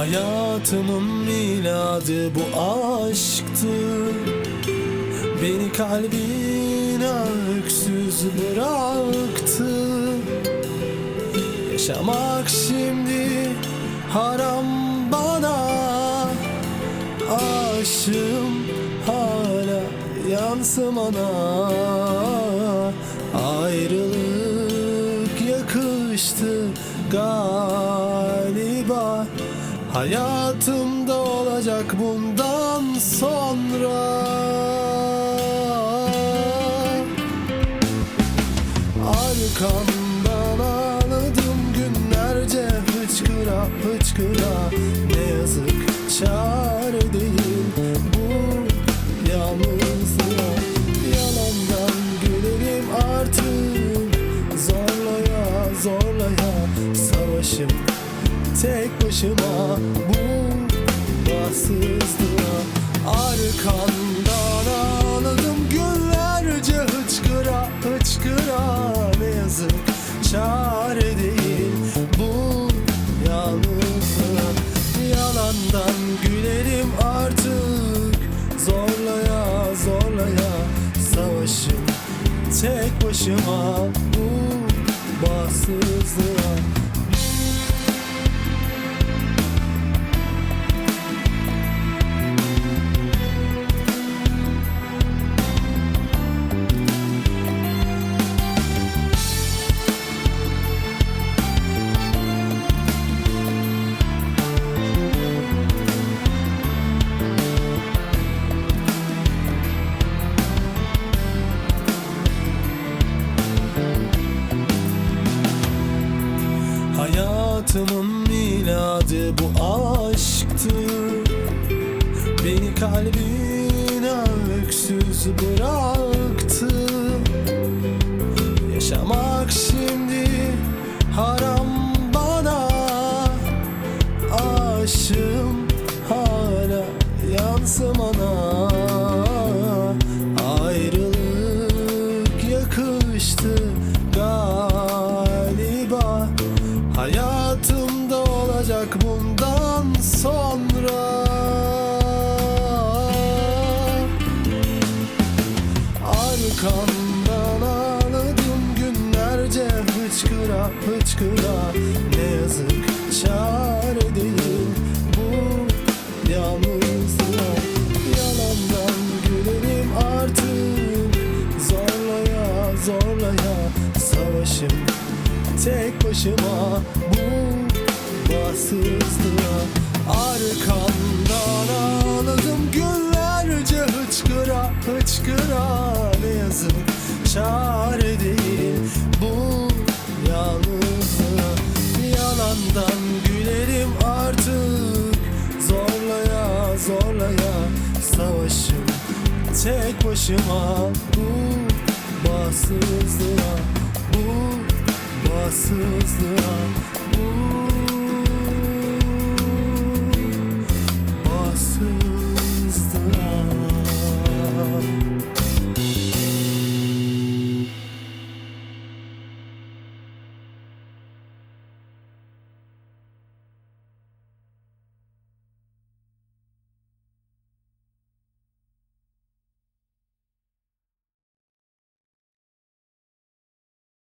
Hayatımın miladı bu aşktı. Beni kalbine öksüz bıraktı. Yaşamak şimdi haram bana. Aşığım hala yansım ana Ayrılık yakıştı galiba Hayatımda olacak bundan sonra. Arkamdan ağladım günlerce hıçkıra hıçkıra. Ne yazık çare başıma bu bahtsızlığa Arkandan ağladım günlerce hıçkıra hıçkıra. Ne yazık çare değil bu yalnızlığa. Yalandan gülerim artık Zorlaya zorlaya savaşım Tek başıma bu bahtsızlığa Hayatımın miladı bu aşktı. Beni kalbine öksüz bıraktı. Yaşamak şimdi haram bana. Aşığım hala yansım ana Ayrılık yakıştı hıçkıra Ne yazık çare değil bu yalnızlığa Yalandan gülerim artık. Zorlaya zorlaya savaşım Tek başıma. Bu bahtsızlığa Arkamdan ağladım. Günlerce hıçkıra hıçkıra Ne yazık çare Zorlaya savaşım Tek başıma bu bahtsızlığa Bu bahtsızlığa. Bu